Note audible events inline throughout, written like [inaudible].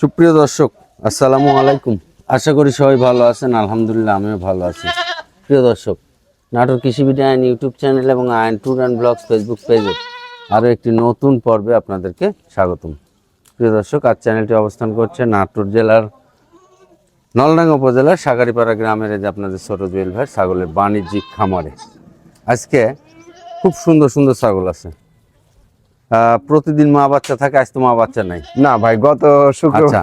সুপ্রিয় দর্শক, আসসালামু আলাইকুম। আশা করি সবাই ভালো আছেন, আলহামদুলিল্লাহ আমিও ভালো আছি। প্রিয় দর্শক, নাটোর কৃষিবিদ আইন ইউটিউব চ্যানেল এবং আইন ট্যুর অ্যান্ড ব্লগস ফেসবুক পেজে আরও একটি নতুন পর্বে আপনাদেরকে স্বাগতম। প্রিয় দর্শক, আজ চ্যানেলটি অবস্থান করছে নাটোর জেলার নলডাঙ্গা উপজেলার সাগারিপাড়া গ্রামের যে আপনাদের ছোট জুয়েল ভাই ছাগলের বাণিজ্যিক খামারে। আজকে খুব সুন্দর সুন্দর ছাগল আছে। প্রতিদিন মা বাচ্চা থাকে আজ তো মা বাচ্চা নাই। না ভাই গত আচ্ছা শুক্রবার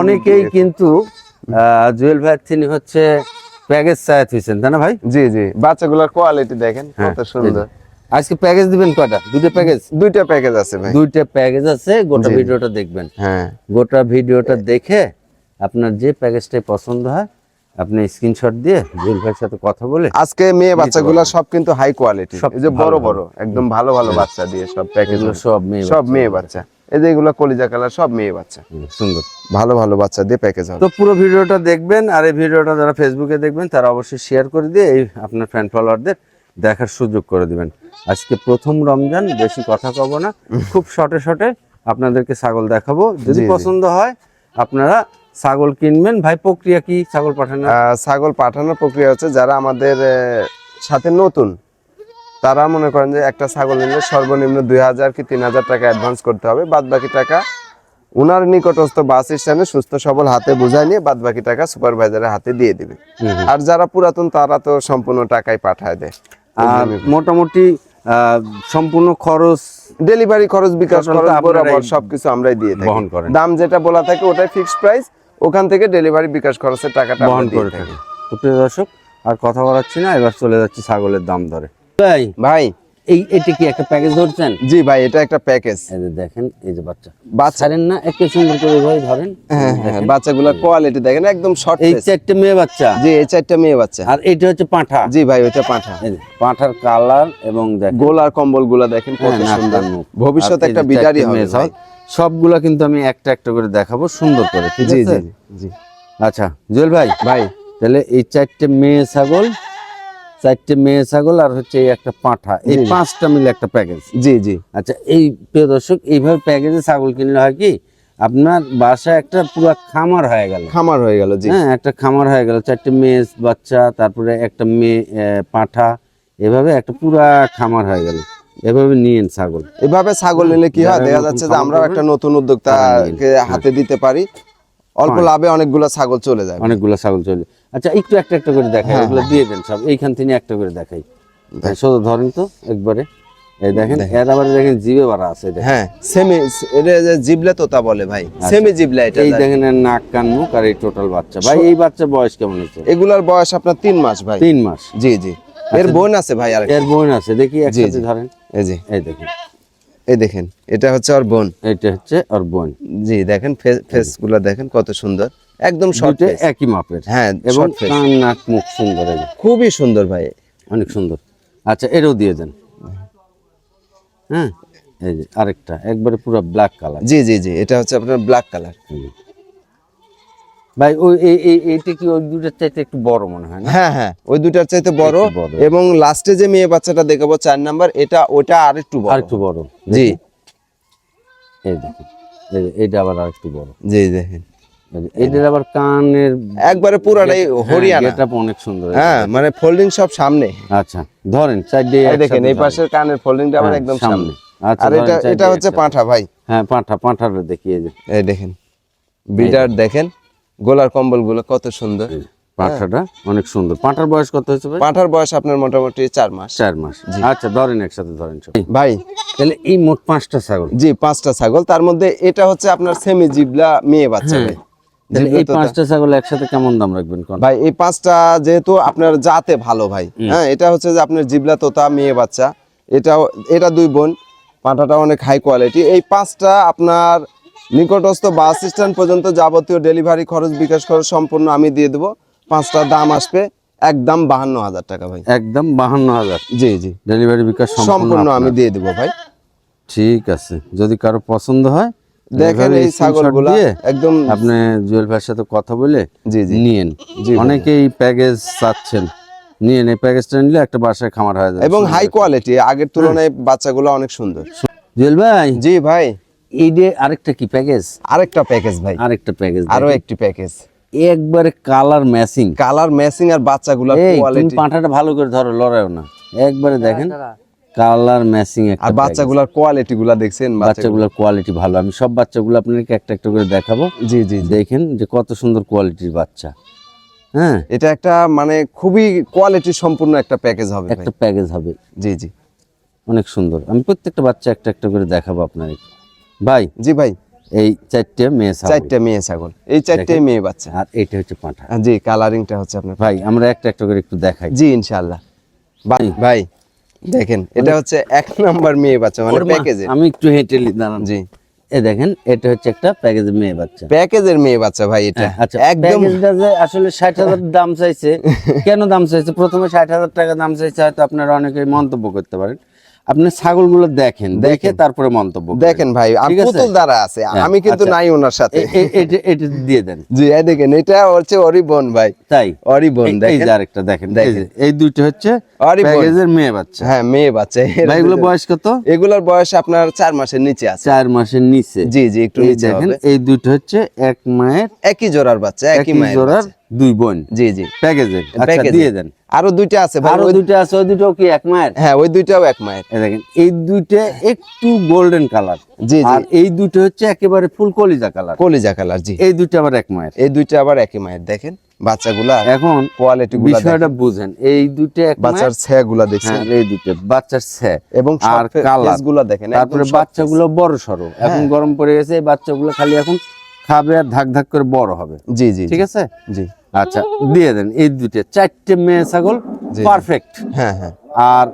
অনেকেই কিন্তু জুয়েল ভাই তিনি হচ্ছে প্যাকেজ চায়াত হয়েছেন তাই না ভাই? জি জি বাচ্চাগুলোর কোয়ালিটি দেখেন হ্যাঁ, কত সুন্দর। আজকে প্যাকেজ দিবেন কয়টা? দুটো প্যাকেজ? দুইটা প্যাকেজ আছে ভাই। দুইটা প্যাকেজ আছে গোটা ভিডিওটা দেখবেন। হ্যাঁ। গোটা ভিডিওটা দেখে আপনার যে প্যাকেজটাই পছন্দ হয় আপনি স্ক্রিনশট দিয়ে জুয়েল ভাইয়ের সাথে কথা বলে আজকে মেয়ে বাচ্চাগুলো সব কিন্তু হাই কোয়ালিটি সব এই যে বড় বড় একদম ভালো ভালো বাচ্চা দিয়ে সব প্যাকেজ সব মেয়ে সব মেয়ে বাচ্চা। এই যে এগুলো কলিজা কালার সব মেয়ে বাচ্চা। সুন্দর। ভালো ভালো বাচ্চা দিয়ে প্যাকেজ হবে। তো পুরো ভিডিওটা দেখবেন আর এই ভিডিওটা যারা ফেসবুকে দেখবেন তারা অবশ্যই শেয়ার করে দিয়ে এই আপনার ফ্যান ফলোয়ারদের দেখার সুযোগ করে দিবেন। আজকে প্রথম রমজান বেশি কথা কব না। খুব শর্টে শর্টে আপনাদেরকে ছাগল দেখাবো। যদি। পছন্দ হয় আপনারা ছাগল কিনবেন? ভাই প্রক্রিয়া কি ছাগল পাঠানো ছাগল পাঠানোর প্রক্রিয়া হচ্ছে যারা আমাদের সাথে নতুন তারা মনে করেন যে একটা ছাগল নিলে সর্বনিম্ন দুই হাজার কি তিন হাজার টাকা অ্যাডভান্স করতে হবে। বাদ বাকি টাকা উনার নিকটস্থ বাস স্ট্যান্ডে সুস্থ সবল হাতে বোঝায় নিয়ে বাদ বাকি টাকা সুপারভাইজারের হাতে দিয়ে দিবে। আর যারা পুরাতন তারা তো সম্পূর্ণ টাকাই পাঠায় দেয়। আর মোটামুটি আহ, সম্পূর্ণ খরচ ডেলিভারি খরচ বিকাশ খরচ বরাবর সবকিছু আমরাই দিয়ে থাকি। দাম যেটা বলা থাকে ওটাই ফিক্সড প্রাইস ওখান থেকে ডেলিভারি বিকাশ খরচের টাকাটা বহন করে থাকি। তো প্রিয় দর্শক আর কথা বলাচ্ছি না এবার চলে যাচ্ছি ছাগলের দাম ধরে ভাই ভাই। এই এটা কি একটা প্যাকেজ ধরছেন? জি ভাই এটা একটা প্যাকেজ এই যে দেখেন এই যে বাচ্চা। বাচ্চা ছাড়েন না একটু সুন্দর করে ভাই ধরেন। হ্যাঁ হ্যাঁ বাচ্চাগুলোর কোয়ালিটি দেখেন একদম শর্ট এই চারটে মেয়ে বাচ্চা। জি এই চারটা মেয়ে বাচ্চা। আর এটা হচ্ছে পাঁঠা। জি ভাই ওইটা পাঁঠা। এই যে, পাঁঠার কালার এবং দেখেন। গোল আর কম্বলগুলা দেখেন কত হ্যাঁ, সুন্দর। কান ভবিষ্যতে একটা চারটে হবে সবগুলা কিন্তু আমি একটা একটা করে দেখাবো সুন্দর করে জি জি জি আচ্ছা জুয়েল ভাই ভাই। তাহলে এই চারটে মেয়ে ছাগল চারটে মেয়ে ছাগল আর হচ্ছে এই একটা পাঁঠা এই। পাঁচটা মিলে একটা প্যাকেজ জি জি। আচ্ছা এই প্রিয় দর্শক এইভাবে প্যাকেজে ছাগল কিনলে হয় কি আপনার বাসায় একটা পুরো খামার হয়ে গেল। খামার হয়ে গেল জি। হ্যাঁ একটা খামার হয়ে গেল চারটে মেয়ে বাচ্চা তারপরে একটা মেয়ে পাঁঠা এভাবে একটা পুরা খামার হয়ে গেল। এভাবে নিয়েন ছাগল। এভাবে ছাগল নিলে কি হয়? দেখা যাচ্ছে যে আমরাও একটা নতুন উদ্যোক্তাকে হাতে দিতে পারি। অল্প লাভে অনেকগুলো ছাগল চলে যায়। অনেকগুলো ছাগল চলে আচ্ছা একটু একটা একটা করে দেখাই হ্যাঁ, এগুলো দিয়ে দেন সব। এইখান থেকে একটা করে দেখাই। হ্যাঁ, শুধু ধরেন তো একবারে। এই দেখেন এর আবার দেখেন জিভে বাড়া আছে হ্যাঁ সেমি এটা যে জিবলে তোতা বলে ভাই। সেমি জিবলা এটা এই দেখেন নাক কান মুখ আর এই টোটাল বাচ্চা। ভাই এই বাচ্চা বয়স কেমন হচ্ছে? এগুলার বয়স আপনার তিন মাস ভাই। তিন মাস। জি জি। এর বোন আছে ভাই আর এর বোন আছে দেখি একসাথে ধরেন। এই যে। এই দেখেন। এই দেখেন এটা হচ্ছে ওর বোন। এটা হচ্ছে ওর বোন। জি দেখেন ফেসগুলো দেখেন কত সুন্দর। একদম শর্ট একই মাপের। হ্যাঁ এবং কান নাক মুখ সুন্দর খুবই সুন্দর ভাই। অনেক সুন্দর। আচ্ছা এরও দিয়ে দেন। হ্যাঁ এই যে আরেকটা একবারে পুরো ব্ল্যাক কালার জি জি জি এটা হচ্ছে আপনার ব্ল্যাক কালার ভাই ওই এই এই এইটা কি ওই দুটোর চাইতে একটু বড় মনে হয় না? হ্যাঁ হ্যাঁ ওই দুটার চাইতে বড়। এবং লাস্টে যে মেয়ে বাচ্চাটা দেখাবো চার নাম্বার এটা ওটা আর একটু বড়। আর একটু বড়। জি। এই দেখুন এইটা আবার আর একটু বড়। জি দেখেন। এটার আবার কানের একবারে পুরাটাই হরিয়ানা। গেটআপ অনেক সুন্দর। হ্যাঁ মানে ফোল্ডিং সব সামনে। আচ্ছা ধরেন এই দেখেন এই পাশের কানের ফোল্ডিংটা আবার হ্যাঁ, একদম সামনে। আচ্ছা, আর এটা এটা হচ্ছে। পাঁঠা ভাই। হ্যাঁ পাঁঠা পাঁঠাটা দেখিয়ে যে। এই দেখেন। বিডার দেখেন। গোলার কম্বলগুলো কত সুন্দর। পাঁঠাটা অনেক সুন্দর। পাঁঠার বয়স কত হয়েছে ভাই? পাঁঠার বয়স আপনার মোটামুটি চার মাস। চার মাস। আচ্ছা ধরেন একসাথে ধরেন ভাই। তাহলে এই মোট পাঁচটা ছাগল। জি পাঁচটা ছাগল। তার মধ্যে এটা হচ্ছে আপনার সেমি জিবলা মেয়ে বাচ্চা ভাই। এই পাঁচটা ছাগল একসাথে কেমন দাম রাখবেন ভাই এই পাঁচটা যেহেতু আপনার জাতে ভালো ভাই হ্যাঁ এটা হচ্ছে যে আপনার জিবলা তোতা মেয়ে বাচ্চা। এটাও এটা দুই বোন। পাঁঠাটা অনেক হাই কোয়ালিটি এই পাঁচটা আপনার নিকটস্থ বাস স্ট্যান্ড পর্যন্ত যাবতীয় ডেলিভারি খরচ বিকাশ খরচ সম্পূর্ণ আমি দিয়ে দেবো। পাঁচটার দাম আসবে একদম বাহান্ন হাজার টাকা ভাই। একদম বাহান্ন হাজার? জি জি। ডেলিভারি বিকাশ সম্পূর্ণ আমি দিয়ে দেবো ভাই। ঠিক আছে। যদি কারও পছন্দ হয় দেখেন এই ছাগলগুলা একদম আপনি জুয়েল ভাইয়ের সাথে কথা বলে জি জি। নিয়েন। অনেকেই প্যাকেজ চাচ্ছেন। নিয়েন এই প্যাকেজটা নিলে একটা বাসায় খামার হয়ে যাবে। এবং হাই কোয়ালিটি আগের তুলনায় বাচ্চাগুলো অনেক সুন্দর। জুয়েল ভাই? জি ভাই। এই যে আরেকটা কি প্যাকেজ? আরেকটা প্যাকেজ ভাই। আরেকটা প্যাকেজ আরও একটি প্যাকেজ। একবারে কালার ম্যাচিং। কালার ম্যাচিং আর তুমি কোয়ালিটি পাঁঠাটা ভালো করে ধরো লড়াইও না। একবারে দেখেন কালার ম্যাচিং আর বাচ্চাগুলোর কোয়ালিটি গুলা দেখছেন বাচ্চা বাচ্চাগুলোর কোয়ালিটি ভালো। আমি সব বাচ্চাগুলো আপনাকে একটা একটা করে দেখাবো। জি জি জি। দেখেন যে কত সুন্দর কোয়ালিটির বাচ্চা। হ্যাঁ? এটা একটা মানে খুবই কোয়ালিটি সম্পূর্ণ একটা প্যাকেজ হবে একটা প্যাকেজ হবে। জি জি। অনেক সুন্দর। আমি প্রত্যেকটা বাচ্চা একটা একটা করে দেখাবো আপনাকে ভাই জি ভাই। এই চারটে মেয়ে। চারটে মেয়ে ছাগল। এই চারটে মেয়ে বাচ্চা। আর এটা হচ্ছে পাঁঠা। হ্যাঁ, জি কালারিংটা হচ্ছে আপনার ভাই আমরা একটা একটা করে একটু দেখাই। জি ইনশাআল্লাহ। ভাই ভাই দেখেন এটা হচ্ছে এক নাম্বার মেয়ে বাচ্চা মানে প্যাকেজে আমি একটু হেঁটে দাঁড়ান। জি। এ দেখেন এটা হচ্ছে একটা প্যাকেজের মেয়ে বাচ্চা। প্যাকেজের মেয়ে বাচ্চা ভাই এটা। আচ্ছা একদম প্যাকেজটা যে আসলে ষাট হাজার [laughs] দাম চাইছে কেন দাম চাইছে? প্রথমে ষাট হাজার টাকা দাম চাইছে হয়তো আপনারা অনেকে মন্তব্য করতে পারেন। আপনি ছাগলগুলো দেখেন দেখে তারপরে মন্তব্য দেখেন ভাই পুতুল দ্বারা আছে। হ্যাঁ, আমি কিন্তু আচ্ছা। নাই ওনার সাথে। এটা- দিয়ে দেন। জি এই দেখেন এটা হচ্ছে ওরই বোন ভাই। তাই? ওরই বোন এই- যে আরেকটা দেখেন এই দেখেন। দুইটা হচ্ছে আরে বোন। প্যাকেজের মেয়ে বাচ্চা। হ্যাঁ মেয়ে বাচ্চা। ভাই এগুলো বয়স কত? এগুলোর বয়স আপনার চার মাসের নিচে আছে। চার মাসের নিচে। জি জি একটু নিচে দেখেন এই দুইটা হচ্ছে এক মায়ের একই জোড়ার বাচ্চা একই মায়ের জোড়ার দুই বোন। জি জি। প্যাকেজের। আচ্ছা দিয়ে দেন। আরও দুইটা আছে ভাই আরও ওই- দুইটা আছে ওই দুটো কি এক মায়ের? হ্যাঁ ওই দুইটাও এক মায়ের। দেখেন এই দুইটা একটু গোল্ডেন কালার জি জি। আর এই দুটো হচ্ছে একেবারে ফুল কলিজা কালার কলিজা কালার জি। এই দুইটা আবার এক মায়ের। এই দুইটা আবার একই মায়ের দেখেন বাচ্চাগুলা এখন কোয়ালিটি গুলা। বিষয়টা বুঝেন এই দুইটা এক বাচ্চার মায়ের ছেয়া গুলা দেখছেন? হ্যাঁ এই দুইটা বাচ্চার ছে। এবং আর কালারগুলা দেখেন তারপরে বাচ্চাগুলো বড় সরো। এখন গরম পড়ে গেছে এই বাচ্চাগুলো খালি এখন খাবে আর ধাক ধাক করে বড় হবে। জি জি। ঠিক আছে? জি। আচ্ছা দিয়ে দেন এই দুইটা চারটে মেয়ে ছাগল পারফেক্ট হ্যাঁ হ্যাঁ। আর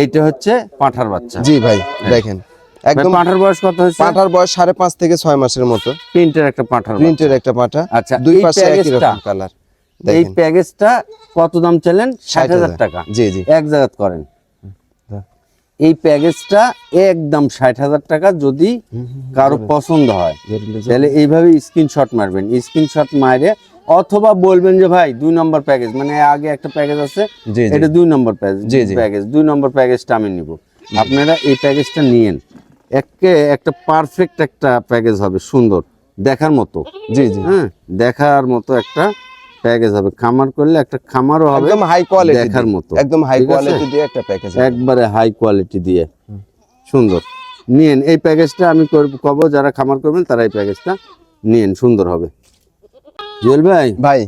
এইটা হচ্ছে পাঁঠার বাচ্চা। জি ভাই দেখেন একদম পাঁঠার বয়স কত হয়েছে? পাঁঠার বয়স সাড়ে পাঁচ থেকে ছয় মাসের মতো। প্রিন্টের একটা পাঁঠার প্রিন্টের একটা পাঁঠা আচ্ছা, দুই পাশে একই রকম কালার এই প্যাকেজটা কত দাম চাইলেন? ষাট হাজার টাকা। জি জি। এক জায়গাত করেন। এই প্যাকেজটা একদম ষাট হাজার টাকা যদি কারও পছন্দ হয়। তাহলে এইভাবে স্ক্রিনশট মারবেন। স্ক্রিনশট মারে অথবা বলবেন যে ভাই দুই নম্বর প্যাকেজ মানে আগে একটা প্যাকেজ আছে এটা দুই নম্বর প্যাকেজ দুই নম্বর প্যাকেজটা আমি নিব। আপনারা এই প্যাকেজটা নিয়েন। একে একটা পারফেক্ট একটা প্যাকেজ হবে সুন্দর দেখার মতো। জি জি। হ্যাঁ দেখার মতো একটা প্যাকেজ হবে। খামার করলে একটা খামারও হবে একদম হাই কোয়ালিটি দেখার মতো। একদম হাই কোয়ালিটি দিয়ে একটা প্যাকেজ একবারে হাই কোয়ালিটি দিয়ে। সুন্দর। নিয়েন এই প্যাকেজটা আমি করব- কব যারা খামার করবেন তারা এই প্যাকেজটা নিয়েন সুন্দর হবে। জুয়েল ভাই ভাই।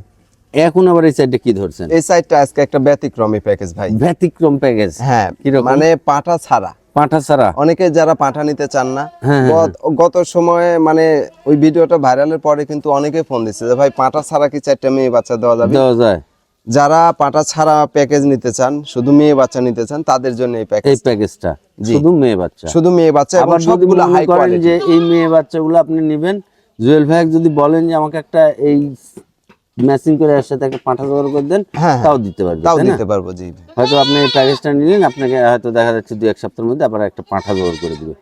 এখন আবার এই সাইডে কি ধরছেন? এই সাইডটা আজকে একটা ব্যতিক্রমী প্যাকেজ ভাই। ব্যতিক্রম প্যাকেজ হ্যাঁ? মানে পাঠা ছাড়া। পাঁঠা ছাড়া? অনেকে যারা পাঠা নিতে চান না হ্যাঁ, গত- গত সময়ে মানে ওই ভিডিওটা ভাইরালের পরে কিন্তু অনেকে ফোন দিচ্ছে যে ভাই পাঠা ছাড়া কি চারটা মেয়ে বাচ্চা দেওয়া যাবে? দেওয়া যায়। যারা পাঠা ছাড়া প্যাকেজ নিতে চান শুধু মেয়ে বাচ্চা নিতে চান তাদের জন্য এই এই প্যাকেজ প্যাকেজটা শুধু মেয়ে বাচ্চা? শুধু মেয়ে বাচ্চা আবার সবগুলো হাই কোয়ালিটি যে এই মেয়ে বাচ্চাগুলো আপনি নেবেন জুয়েল ভাই যদি বলেন যে আমাকে একটা এই ম্যাচিং করে এর সাথে একটা পাঁঠা জোগাড় করে দেন হ্যাঁ, তাও দিতে পারবেন তাও দিতে পারব জি। হয়তো আপনি এই প্যাকেজটা নিলেন আপনাকে হয়তো দেখা যাচ্ছে দুই এক সপ্তাহের মধ্যে আবার একটা পাঁঠা জোগাড় করে দিবে।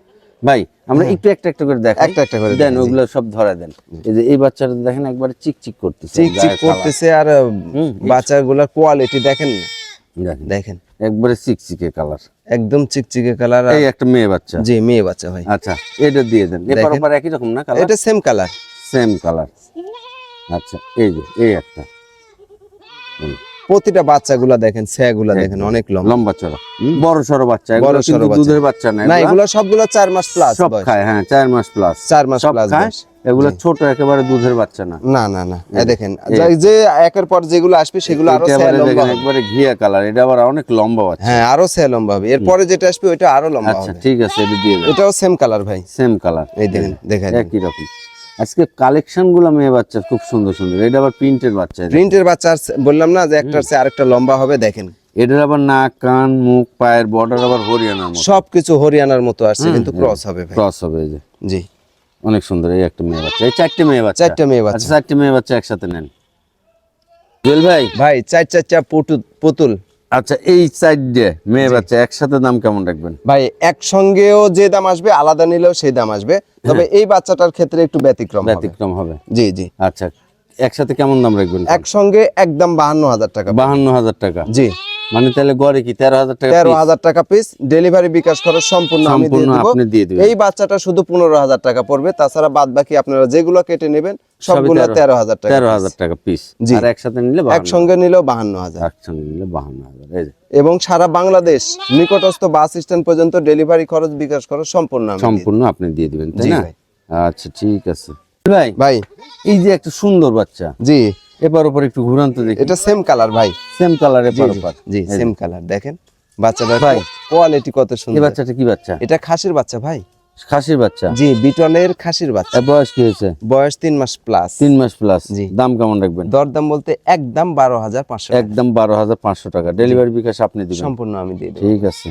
ভাই আমরা একটু একটা একটা করে দেখাই। একটা একটা করে দেন ওগুলো সব ধরা দেন। এই যে এই বাচ্চাটা দেখেন একবারে চিকচিক করতেছে চিক চিক করতেছে আর বাচ্চাগুলোর কোয়ালিটি দেখেন না? দেখেন। একবারে চিকচিকে কালার। একদম চিকচিকে কালার এই একটা মেয়ে বাচ্চা। জি মেয়ে বাচ্চা ভাই। আচ্ছা এটা দিয়ে দেন। দেখেন। ওপার একই রকম না কালার? এটা সেম কালার। Same colour. আচ্ছা এই যে এই একটা। প্রতিটা বাচ্চাগুলা দেখেন ছায়াগুলা দেখেন অনেক লম্বা। লম্বা চড়া। বড় সড়ো বাচ্চা এগুলো বড় বাচ্চা। দুধের বাচ্চা না না এগুলো সবগুলো চার মাস প্লাস সব খায় হ্যাঁ চার মাস প্লাস চার মাস সব প্লাস খায়? এগুলো ছোট একেবারে দুধের বাচ্চা না। না না না। দেখেন যে একের পর যেগুলো আসবে সেগুলো আরও এটা লম্বা একবারে ঘিয়া কালার এটা আবার অনেক লম্বা বাচ্চা। হ্যাঁ আরও ছায়া লম্বা হবে। এরপরে যেটা আসবে ওইটা আরও লম্বা আচ্ছা ঠিক আছে এটা দিয়ে এটাও সেম কালার ভাই। সেম কালার এই দেখেন দেখেন একই রকম। আজকে কালেকশনগুলো মেয়ে বাচ্চা খুব সুন্দর সুন্দর। এটা আবার প্রিন্টের বাচ্চা প্রিন্টের বাচ্চা বললাম না যে একটার চেয়ে আরেকটা লম্বা হবে দেখেন। এটার আবার নাক কান মুখ পায়ের বর্ডার আবার হরিয়ানার মতো। সবকিছু হরিয়ানার মতো আসছে কিন্তু ক্রস হবে ক্রস হবে যে। জি। অনেক সুন্দর এই একটা মেয়ে বাচ্চা। এই চারটে মেয়ে বাচ্চা। চারটা মেয়ে আচ্ছা বাচ্চা চারটে মেয়ে বাচ্চা একসাথে নেন। জুয়েল ভাই। ভাই চার চারটা পুতুল পুতুল। আচ্ছা এই চারটে মেয়ে বাচ্চা একসাথে দাম কেমন রাখবেন? ভাই একসঙ্গেও যে দাম আসবে আলাদা নিলেও সেই দাম আসবে। তবে এই বাচ্চাটার ক্ষেত্রে একটু ব্যতিক্রম হবে। ব্যতিক্রম হবে। জি জি। আচ্ছা একসাথে কেমন দাম রাখবেন একসঙ্গে একদম বাহান্ন হাজার টাকা। বাহান্ন হাজার টাকা। জি। মানে তাহলে গড়ে কি তেরো হাজার টাকা তেরো হাজার টাকা পিস ডেলিভারি বিকাশ খরচ সম্পূর্ণ আমি দিয়ে দেবো। আপনি দিয়ে দিবেন। এই বাচ্চাটা শুধু পনেরো হাজার টাকা পড়বে। তাছাড়া বাদ বাকি আপনারা যেগুলো কেটে নেবেন সবগুলো তেরো- হাজার টাকা তেরো হাজার টাকা পিস জি। আর একসাথে নিলে একসঙ্গে নিলেও বাহান্ন হাজার। একসঙ্গে নিলে বাহান্ন হাজার এই এবং সারা বাংলাদেশ নিকটস্থ বাস স্ট্যান্ড পর্যন্ত ডেলিভারি খরচ বিকাশ খরচ সম্পূর্ণ সম্পূর্ণ আপনি দিয়ে দিবেন তাই জি না? আচ্ছা ঠিক আছে। ভাই ভাই। এই যে একটা সুন্দর বাচ্চা। জি। এবার ওপর একটু ঘুরান্ত দেখি। এটা সেম কালার ভাই। সেম কালার এপার জি, ওপার। জি সেম কালার দেখেন। বাচ্চাটার ভাই। কোয়ালিটি কত সুন্দর। এই বাচ্চাটা কি বাচ্চা? এটা খাসির বাচ্চা ভাই। খাসির বাচ্চা? জি বিটলের খাসির বাচ্চা। বয়স কি হয়েছে? বয়স তিন মাস প্লাস তিন মাস প্লাস জি। দাম কেমন রাখবেন? দরদাম বলতে একদম বারো হাজার পাঁচশো একদম বারো হাজার পাঁচশো টাকা। ডেলিভারি বিকাশ আপনি দিবেন। সম্পূর্ণ আমি দিয়ে দেবো। ঠিক আছে।